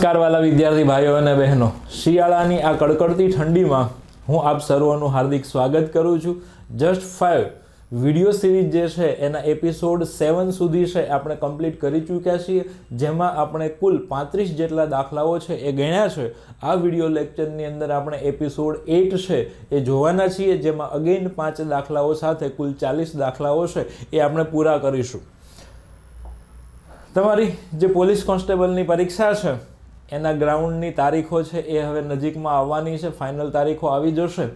નમસ્કાર વાલા વિદ્યાર્થી ભાઈઓ અને બહેનો. શિયાળાની આ કડકડતી ઠંડીમાં હું આપ સર્વનું હાર્દિક સ્વાગત કરું છું. જસ્ટ ફાઇવ વીડિયો સિરીઝ જે છે, એના એપિસોડ સેવન સુધી છે, આપણે કમ્પ્લીટ કરી ચૂક્યા છીએ. જેમાં આપણે કુલ પાંત્રીસ જેટલા દાખલાઓ છે એ ગણ્યા છે. આ વીડિયો લેક્ચરની અંદર આપણે એપિસોડ એટ છે એ જોવાના છીએ, જેમાં અગેન પાંચ દાખલાઓ સાથે કુલ ચાલીસ દાખલાઓ છે એ આપણે પૂરા કરીશું. તમારી જે પોલીસ કોન્સ્ટેબલની પરીક્ષા છે એના ગ્રાઉન્ડની તારીખો છે એ હવે નજીકમાં આવવાની છે. ફાઇનલ તારીખો આવી જશે.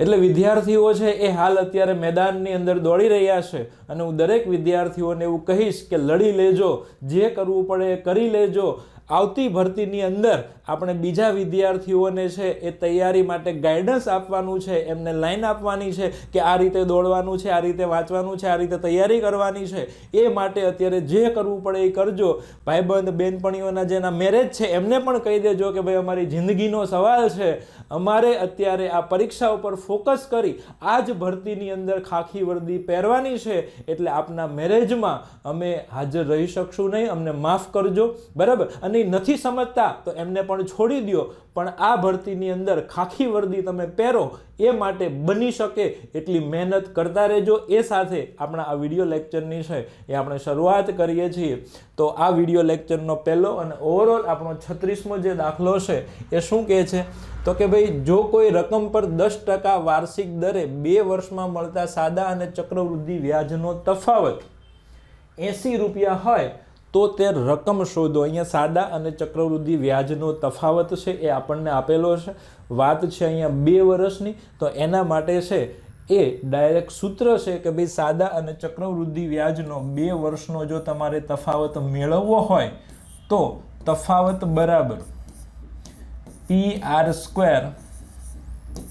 એટલે વિદ્યાર્થીઓ છે એ હાલ અત્યારે મેદાનની અંદર દોડી રહ્યા છે અને હું દરેક વિદ્યાર્થીઓને એવું કહીશ કે લડી લેજો. જે કરવું પડે એ કરી લેજો. આવતી ભરતીની અંદર આપણે બીજા વિદ્યાર્થીઓને છે એ તૈયારી માટે ગાઈડન્સ આપવાનું છે, એમને લાઈન આપવાની છે કે આ રીતે દોડવાનું છે, આ રીતે વાંચવાનું છે, આ રીતે તૈયારી કરવાની છે, એ માટે અત્યારે જે કરવું પડે એ કરજો. ભાઈબંધ, બેનપણીઓના જેના મેરેજ છે, એમને પણ કહી દેજો કે ભાઈ અમારી જિંદગીનો સવાલ છે. અમારે અત્યારે આ પરીક્ષા ઉપર ફોકસ કરી આ જ ભરતીની અંદર ખાખી વર્દી પહેરવાની છે, એટલે આપના મેરેજમાં અમે હાજર રહી શકશું નહીં, અમને માફ કરજો. બરાબર? અને ઈ નથી સમજતા, તો એમને પણ છોડી દો પણ આ ભરતીની અંદર ખાખી વર્દી તમે પહેરો, એ માટે બની શકે એટલી મહેનત કરતા રહેજો. એ સાથે આપણા આ વીડિયો લેક્ચરની છે, એ આપણે શરૂઆત કરીએ છીએ. તો આ વીડિયો લેક્ચરનો પહેલો અને ઓવરઓલ આપણો છત્રીસમો જે દાખલો છે, એ શું કહે છે? તો કે ભાઈ, જો કોઈ રકમ પર દસ ટકા વાર્ષિક દરે બે વર્ષમાં મળતા સાદા અને ચક્રવૃદ્ધિ વ્યાજનો તફાવત એંસી રૂપિયા હોય તો તે રકમ શોધો. અહીંયા સાદા અને ચક્રવૃદ્ધિ વ્યાજનો તફાવત છે એ આપણને આપેલો છે. વાત છે અહીંયા બે વર્ષની, તો એના માટે છે એ ડાયરેક્ટ સૂત્ર છે કે ભાઈ સાદા અને ચક્રવૃદ્ધિ વ્યાજનો બે વર્ષનો જો તમારે તફાવત મેળવવો હોય, તો તફાવત બરાબર પી આર સ્ક્વેર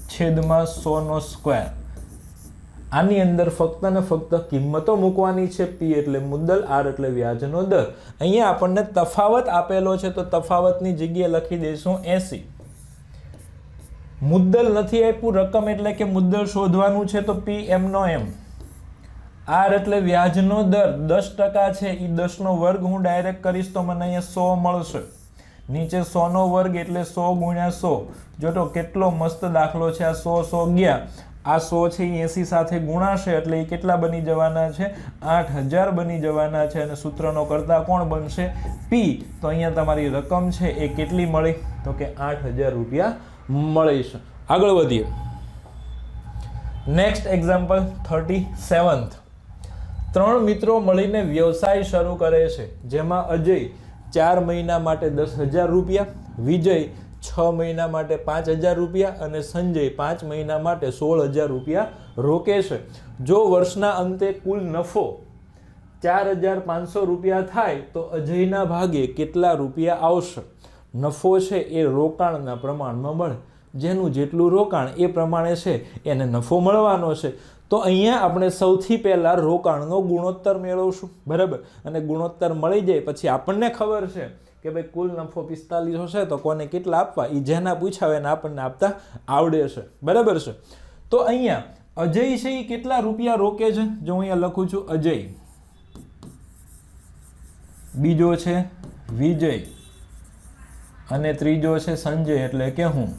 છેદમાં સોનો સ્ક્વેર આની અંદર ફક્ત ને ફક્ત કિંમતો મૂકવાની છે પી એટલે મુદ્દલ આર એટલે વ્યાજનો દર. અહીંયા આપણને તફાવત આપેલો છે, તો તફાવતની જગ્યાએ લખી દઈશું એસી. મુદ્દલ નથી આપ્યું, રકમ એટલે કે મુદ્દલ શોધવાનું છે, તો પી એમનો એમ. આર એટલે વ્યાજનો દર. દસ ટકા છે એ દસનો વર્ગ હું ડાયરેક્ટ કરીશ તો મને અહીંયા સો મળશે. નીચે સોનો વર્ગ એટલે સો ગુણ્યા સો. જો તો કેટલો મસ્ત દાખલો છે, આ સો સો ગયા. આ સો છે એ એસી સાથે ગુણાશે એટલે એ કેટલા બની જવાના છે? આઠ હજાર બની જવાના છે અને સૂત્રનો કરતા કોણ બનશે? પી તો અહીંયા તમારી રકમ છે, એ કેટલી મળી? તો કે આઠ હજાર રૂપિયા મળી છે આગળ વધીએ. નેક્સ્ટ એક્ઝામ્પલ થર્ટી સેવન્થ ત્રણ મિત્રો મળીને વ્યવસાય શરૂ કરે છે, જેમાં અજય ચાર મહિના માટે દસ હજાર રૂપિયા, વિજય છ મહિના માટે પાંચ હજાર રૂપિયા અને સંજય પાંચ મહિના માટે સોળ હજાર રૂપિયા રોકે છે. જો વર્ષના અંતે કુલ નફો ચાર હજાર પાંચસો રૂપિયા થાય, તો અજયના ભાગે કેટલા રૂપિયા આવશે? નફો છે એ રોકાણના પ્રમાણમાં મળે. જેનું જેટલું રોકાણ એ પ્રમાણે છે, એને નફો મળવાનો છે. તો અહીંયા આપણે સૌથી પહેલાં રોકાણનો ગુણોત્તર મેળવશું. બરાબર? અને ગુણોત્તર મળી જાય પછી આપણને ખબર છે કે ભાઈ કુલ નફો પિસ્તાલીસ હશે તો કોને કેટલા આપવા? એ જેના પૂછાવે એને આપણને આપતા આવડે છે. બરાબર છે? તો અહીંયા અજય છે એ કેટલા રૂપિયા રોકે છે? જો હું અહીંયા લખું છું અજય. બીજો છે વિજય. અને ત્રીજો છે સંજય, એટલે કે હું.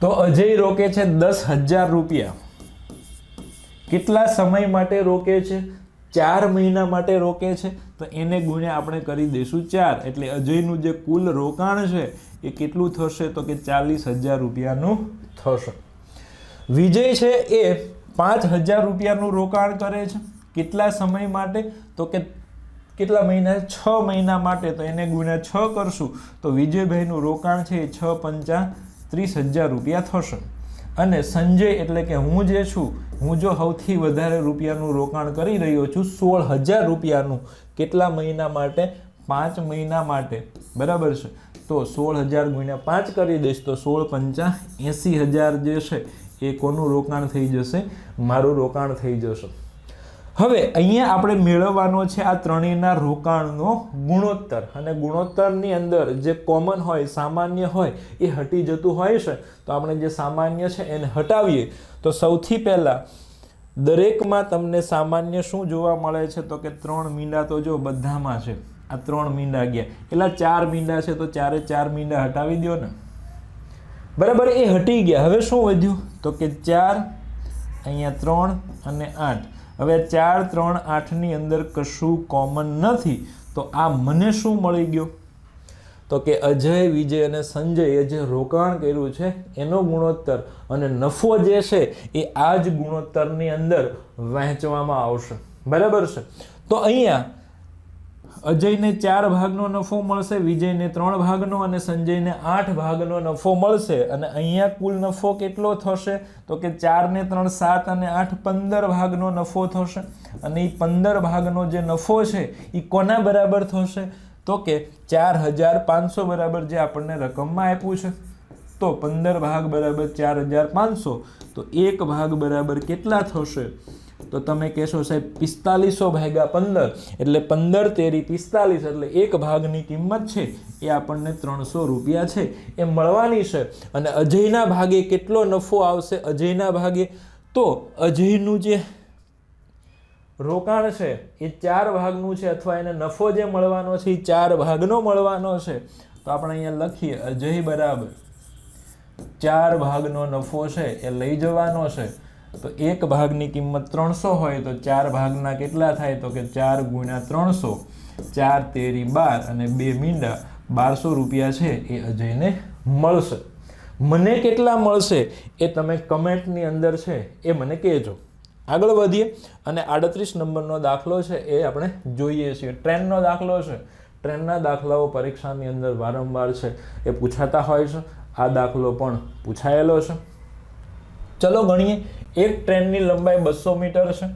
તો અજય રોકે છે દસ હજાર રૂપિયા. કેટલા સમય માટે રોકે છે? ચાર મહિના માટે રોકે છે, તો એને ગુણ્યા આપણે કરી દઈશું ચાર. એટલે અજયનું જે કુલ રોકાણ છે, એ કેટલું થશે? તો કે ચાલીસ હજાર રૂપિયાનું થશે. વિજય છે એ પાંચ હજાર રૂપિયાનું રોકાણ કરે છે. કેટલા સમય માટે? તો કે કેટલા મહિના? છ મહિના માટે. તો એને ગુણ્યા છ કરશું. તો વિજયભાઈનું રોકાણ છે એ છ પંચા ત્રીસ હજાર રૂપિયા થશે. અને સંજય એટલે કે હું જે છું, હું જો સૌથી વધારે રૂપિયાનું રોકાણ કરી રહ્યો છું, સોળ હજાર રૂપિયાનું, કેટલા મહિના માટે? પાંચ મહિના માટે. બરાબર છે? તો સોળ હજાર ગુણ્યા પાંચ કરી દઈશ, તો સોળ પંચા એંસી હજાર જે છે, એ કોનું રોકાણ થઈ જશે? મારું રોકાણ થઈ જશે. હવે અહીંયા આપણે મેળવવાનો છે આ ત્રણેયના રોકાણનો ગુણોત્તર. અને ગુણોત્તરની અંદર જે કોમન હોય, સામાન્ય હોય, એ હટી જતું હોય છે. તો આપણે જે સામાન્ય છે એને હટાવીએ. તો સૌથી પહેલાં, દરેકમાં તમને સામાન્ય શું જોવા મળે છે? તો કે ત્રણ મીંડા તો જો બધામાં છે. આ ત્રણ મીંડા ગયા. એટલા ચાર મીંડા છે, તો ચારે ચાર મીંડા હટાવી દો ને. બરાબર, એ હટી ગયા. હવે શું વધ્યું? તો કે ચાર, અહીંયા ત્રણ અને આઠ. હવે ચાર, ત્રણ, આઠની અંદર કશું કોમન નથી, તો આ મને શું મળી ગયો? તો કે અજય, વિજય અને સંજયે જે રોકાણ કર્યું છે, એનો ગુણોત્તર અને નફો જે છે, એ આ જ ગુણોત્તરની અંદર વહેંચવામાં આવશે. બરાબર છે? તો અહીંયા અજયને ચાર ભાગનો નફો મળશે, વિજયને ત્રણ ભાગનો અને સંજયને આઠ ભાગનો નફો મળશે. અને અહીંયા કુલ નફો કેટલો થશે? તો કે ચારને ત્રણ, સાત અને આઠ પંદર ભાગનો નફો થશે. અને એ પંદર ભાગનો જે નફો છે એ કોના બરાબર થશે? તો કે ચાર હજાર પાંચસો બરાબર જે આપણને રકમમાં આપ્યું છે. તો પંદર ભાગ બરાબર ચાર હજાર પાંચસો. તો એક ભાગ બરાબર કેટલા થશે? તો તમે કહેશો સાહેબ, પિસ્તાલીસો ભાગ્યા પંદર, એટલે પંદર તેરી પિસ્તાલીસ, એટલે એક ભાગની કિંમત છે. એ આપણને ત્રણસો રૂપિયા છે. એ મળવાની છે. અને અજયના ભાગે કેટલો નફો આવશે? અજયના ભાગે તો અજયનું જે રોકાણ છે, એ ચાર ભાગનું છે, અથવા એને નફો જે મળવાનો છે, એ ચાર ભાગનો મળવાનો છે. તો આપણે અહીંયા લખીએ, અજય બરાબર ચાર ભાગનો નફો છે, એ લઈ જવાનો છે. તો એક ભાગની કિંમત ત્રણસો હોય તો ચાર ભાગના કેટલા થાય? તો કે ચાર ગુણ્યા ત્રણસો, ચાર તેરી બાર અને બે મીંડા બારસો રૂપિયા છે એ અજયને મળશે. મને કેટલા મળશે એ તમે કમેન્ટની અંદર છે એ મને કહેજો. આગળ વધીએ અને આડત્રીસ નંબરનો દાખલો છે એ આપણે જોઈએ છીએ. ટ્રેનનો દાખલો છે. ટ્રેનના દાખલાઓ પરીક્ષાની અંદર વારંવાર છે. એ પૂછાતા હોય છે. આ દાખલો પણ પૂછાયેલો છે. ચલો ગણીએ. એક ટ્રેનની લંબાઈ બસો મીટર છે.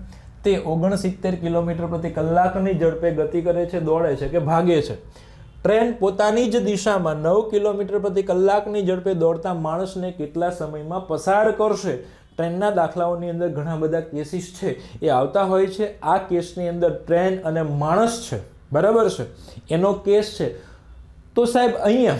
તે ઓગણસિત્તેર કિલોમીટર પ્રતિ કલાકની ઝડપે ગતિ કરે છે, દોડે છે કે ભાગે છે. ટ્રેન પોતાની જ દિશામાં નવ કિલોમીટર પ્રતિ કલાકની ઝડપે દોડતા માણસને કેટલા સમયમાં પસાર કરશે? ટ્રેનના દાખલાઓની અંદર ઘણા બધા કેસીસ છે. એ આવતા હોય છે. આ કેસની અંદર ટ્રેન અને માણસ છે. બરાબર છે? એનો કેસ છે. તો સાહેબ, અહીંયા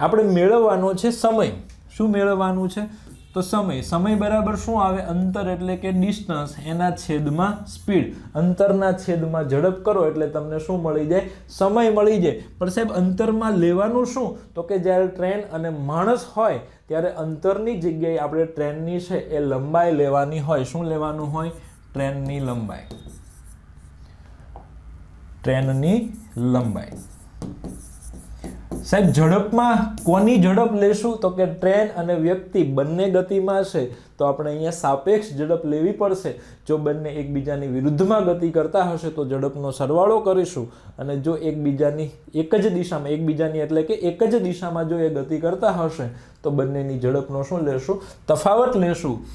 આપણે મેળવવાનો છે સમય. શું મેળવવાનું છે? તો સમય સમય બરાબર શું આવે? અંતર એટલે કે ડિસ્ટન્સ એના છેદમાં સ્પીડ અંતરના છેદમાં ઝડપ કરો એટલે તમને શું મળી જાય? સમય મળી જાય. પણ સાહેબ, અંતરમાં લેવાનું શું? તો કે જ્યારે ટ્રેન અને માણસ હોય, ત્યારે અંતરની જગ્યાએ આપણે ટ્રેનની છે એ લંબાઈ લેવાની હોય. શું લેવાનું હોય? ટ્રેનની લંબાઈ. ટ્રેનની લંબાઈ. સાહેબ, ઝડપમાં કોની ઝડપ લેશું? તો કે ટ્રેન અને વ્યક્તિ બંને ગતિમાં છે, તો આપણે અહીંયા સાપેક્ષ ઝડપ લેવી પડશે. જો બંને એકબીજાની વિરુદ્ધમાં ગતિ કરતા હશે, તો ઝડપનો સરવાળો કરીશું. અને જો એકબીજાની એક જ દિશામાં, એકબીજાની એટલે કે એક જ દિશામાં જો એ ગતિ કરતા હશે, તો બંનેની ઝડપનો શું લેશું? તફાવત લેશું.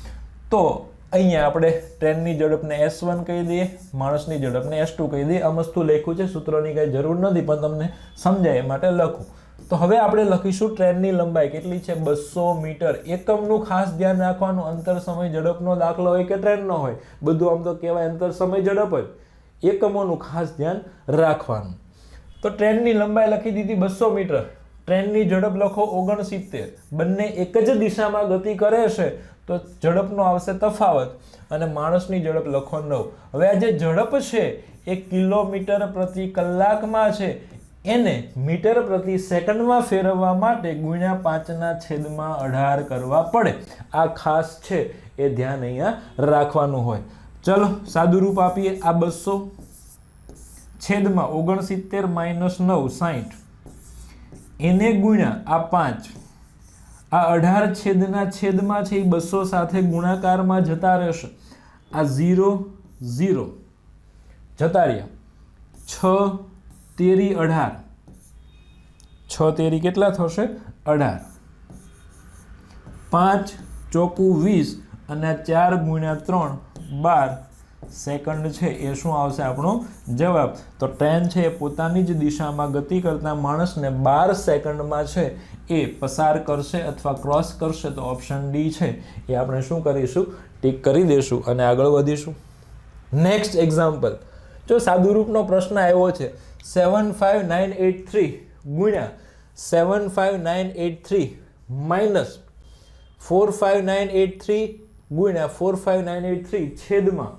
તો અહીંયા આપણે ટ્રેનની ઝડપને એસ વન કહી દઈએ, માણસની ઝડપને એસ ટુ કહી દઈએ. આ વસ્તુ લખ્યું છે, સૂત્રોની કાંઈ જરૂર નથી, પણ તમને સમજાય એ માટે લખું. તો હવે આપણે લખીશું ટ્રેનની લંબાઈ કેટલી છે? બસો મીટર. એકમનું ખાસ ધ્યાન રાખવાનું, અંતર, સમય, ઝડપનો દાખલો હોય કે ટ્રેનનો હોય. બધું આમ તો કહેવાય અંતર, સમય, ઝડપ જ. એકમોનું ખાસ ધ્યાન રાખવાનું. તો ટ્રેનની લંબાઈ લખી દીધી બસો મીટર. ટ્રેનની ઝડપ લખો ઓગણસિત્તેર. બંને એક જ દિશામાં ગતિ કરે છે, તો ઝડપનો આવશે તફાવત અને માણસની ઝડપ લખો નવ. હવે આ જે ઝડપ છે, એ કિલોમીટર પ્રતિ કલાકમાં છે. એને મીટર પ્રતિ સેકન્ડમાં ફેરવવા માટે ગુણ્યા પાંચના છેદમાં અઢાર કરવા પડે. આ ખાસ છે, એ ધ્યાન અહીંયા રાખવાનું હોય. ચલો સાદું રૂપ આપીએ આ બસો છેદમાં ઓગણસિત્તેર માઇનસ નવ સાઠ એને ગુણ્યા આ પાંચ. આ અઢાર છેદના છેદમાં છે એ બસો સાથે ગુણાકારમાં જતા રહેશે. આ ઝીરો ઝીરો. જતા રહ્યા. છ તેરી અઢાર. છ તેરી કેટલા થશે? અઢાર. પાંચ ચોકું વીસ અને ચાર ગુણ્યા ત્રણ બાર સેકન્ડ છે, એ શું આવશે આપણો જવાબ? તો ટ્રેન છે, એ પોતાની જ દિશામાં ગતિ કરતા માણસને બાર સેકન્ડમાં છે, એ પસાર કરશે અથવા ક્રોસ કરશે તો ઓપ્શન ડી છે. એ આપણે શું કરીશું? ટીક કરી દઈશું અને આગળ વધીશું. નેક્સ્ટ એક્ઝામ્પલ જો સાદુરૂપનો પ્રશ્ન આવ્યો છે seven five nine eight three ગુણ્યા seven five nine eight three minus four five nine eight three ગુણ્યા four five nine eight three છેદમાં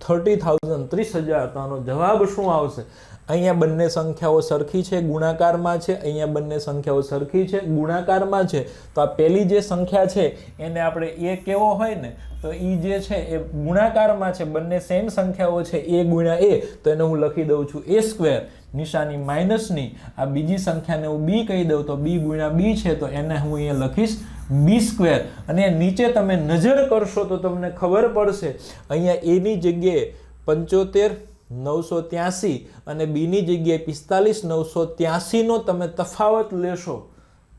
થર્ટી થાઉઝન્ડ, ત્રીસ હજાર, તો આનો જવાબ શું આવશે? અહીંયા બંને સંખ્યાઓ સરખી છે, ગુણાકારમાં છે, અહીંયા બંને સંખ્યાઓ સરખી છે, ગુણાકારમાં છે. તો આ પહેલી જે સંખ્યા છે, એને આપણે એ કેવો હોય ને, તો એ જે છે, એ ગુણાકારમાં છે, બંને સેમ સંખ્યાઓ છે, એ ગુણ્યા એ, તો એને હું લખી દઉં છું એ સ્ક્વેર નિશાની માઇનસની આ બીજી સંખ્યાને હું બી કહી દઉં તો બી ગુણ્યા બી છે, તો એને હું અહીંયા લખીશ. B square. અને નીચે તમે નજર કરશો તો તમને ખબર પડશે, અહીંયા એની જગ્યાએ પંચોતેર, નવસો ત્યાસી અને બીની જગ્યાએ પિસ્તાલીસ, નવસો ત્યાસીનો તમે તફાવત લેશો.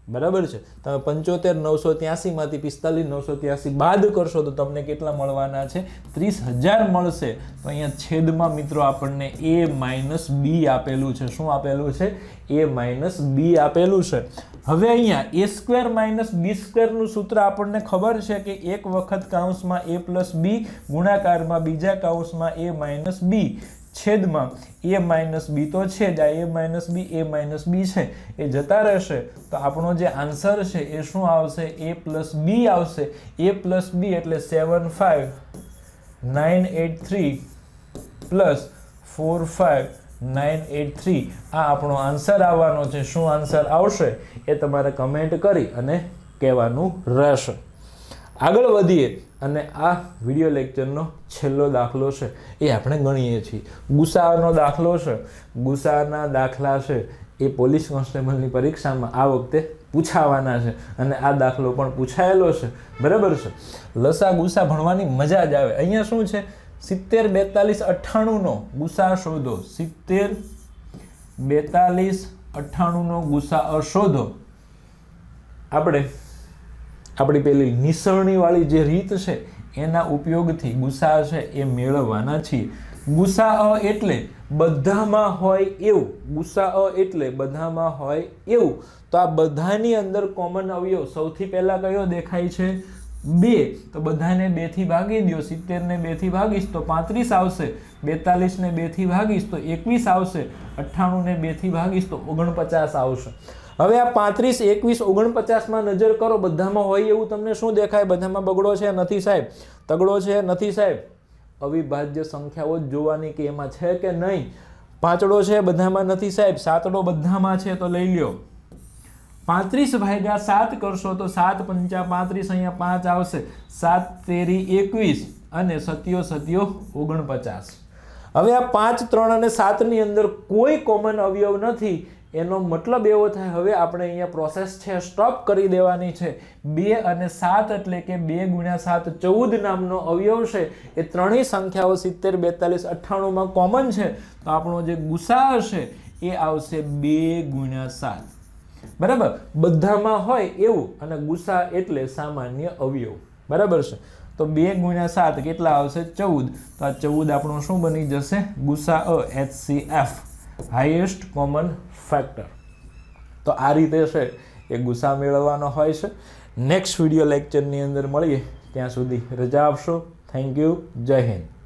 બરાબર છે? તમે પંચોતેર, નવસો ત્યાસીમાંથી પિસ્તાલીસ, નવસો ત્યાસી બાદ કરશો તો તમને કેટલા મળવાના છે? ત્રીસ હજાર મળશે. તો અહીંયા છેદમાં મિત્રો આપણને એ માઇનસ બી આપેલું છે. શું આપેલું છે? એ માઇનસ બી આપેલું છે. હવે અહીંયા એ સ્ક્વેર માઇનસ બી સ્ક્વેરનું સૂત્ર આપણને ખબર છે કે એક વખત કાઉન્સમાં એ પ્લસ બી ગુણાકારમાં બીજા કાઉન્સમાં એ માઇનસ બી છેદમાં એ માઇનસ બી તો છે જ આ એ માઇનસ બી એ માઇનસ બી છે. એ જતા રહેશે. તો આપણો જે આન્સર છે એ શું આવશે? એ પ્લસ બી આવશે. એ પ્લસ બી એટલે seven five nine eight three plus four five nine eight three આ આપણો આન્સર આવવાનો છે. શું આન્સર આવશે એ તમારે કમેન્ટ કરી અને કહેવાનું રહેશે. આગળ વધીએ અને આ વીડિયો લેક્ચરનો છેલ્લો દાખલો છે. એ આપણે ગણીએ છીએ. ગુસાનો દાખલો છે. ગુસાના દાખલા છે. એ પોલીસ કોન્સ્ટેબલની પરીક્ષામાં આ વખતે પૂછાવાના છે અને આ દાખલો પણ પૂછાયેલો છે. બરાબર છે? લસા ગુસા ભણવાની મજા જ આવે. અહીંયા શું છે? સિત્તેર બેતાલીસ અઠ્ઠાણુંનો ગુસા શોધો. સિત્તેર બેતાલીસ અઠ્ઠાણુંનો ગુસા શોધો. આપણે, આપણી પેલી નિસરણીવાળી જે રીત છે, એના ઉપયોગથી ગુસા છે એ મેળવવાના છીએ. ગુસા અ એટલે બધામાં હોય એવું. ગુસા અ એટલે બધામાં હોય એવું. તો આ બધાની અંદર કોમન અવયવ સૌથી પહેલાં કયો દેખાય છે? બે, તો બધાને બેથી ભાગી દો સિત્તેરને બેથી ભાગીશ, તો પાંત્રીસ આવશે. બેતાલીસને બેથી ભાગીશ, તો એકવીસ આવશે. અઠ્ઠાણુંને બેથી ભાગીશ, તો ઓગણપચાસ આવશે. હવે આ પાંત્રીસ, એકવીસ, ઓગણપચાસમાં નજર કરો, બધામાં હોય એવું તમને શું દેખાય? બધામાં બગડો છે? નથી સાહેબ. તગડો છે? નથી સાહેબ. અવિભાજ્ય સંખ્યાઓ જ જોવાની કે એમાં છે કે નહીં? પાંચડો છે? બધામાં નથી સાહેબ. સાતડો બધામાં છે? તો લઈ લ્યો. પાંત્રીસ ભાગ્યા સાત કરશો તો સાત પંચા પાંત્રીસ અહીંયા પાંચ આવશે. સાત તેરી એકવીસ અને સત્યો સત્યો ઓગણપચાસ. હવે આ પાંચ, ત્રણ અને સાતની અંદર કોઈ કોમન અવયવ નથી. એનો મતલબ એવો થાય, હવે આપણે અહીંયા પ્રોસેસ છે સ્ટોપ કરી દેવાની છે. બે અને સાત એટલે કે બે ગુણ્યા સાત ચૌદ નામનો અવયવ છે. એ ત્રણેય સંખ્યાઓ સિત્તેર, બેતાલીસ, અઠ્ઠાણુંમાં કોમન છે. તો આપણો જે ગુસા હશે, એ આવશે બે ગુણ્યા સાત. બરાબર? બધામાં હોય એવું અને ગુસા એટલે સામાન્ય અવયવ. બરાબર છે? તો બે ગુણ્યા સાત કેટલા આવશે? ચૌદ. તો આ ચૌદ આપણો શું બની જશે? ગુસા અ H C F highest common factor તો આ રીતે છે એ ગુસા મેળવવાનો હોય છે. નેક્સ્ટ વીડિયો લેક્ચરની અંદર મળીએ. ત્યાં સુધી રજા આપશો. થેન્ક યુ જય હિન્દ.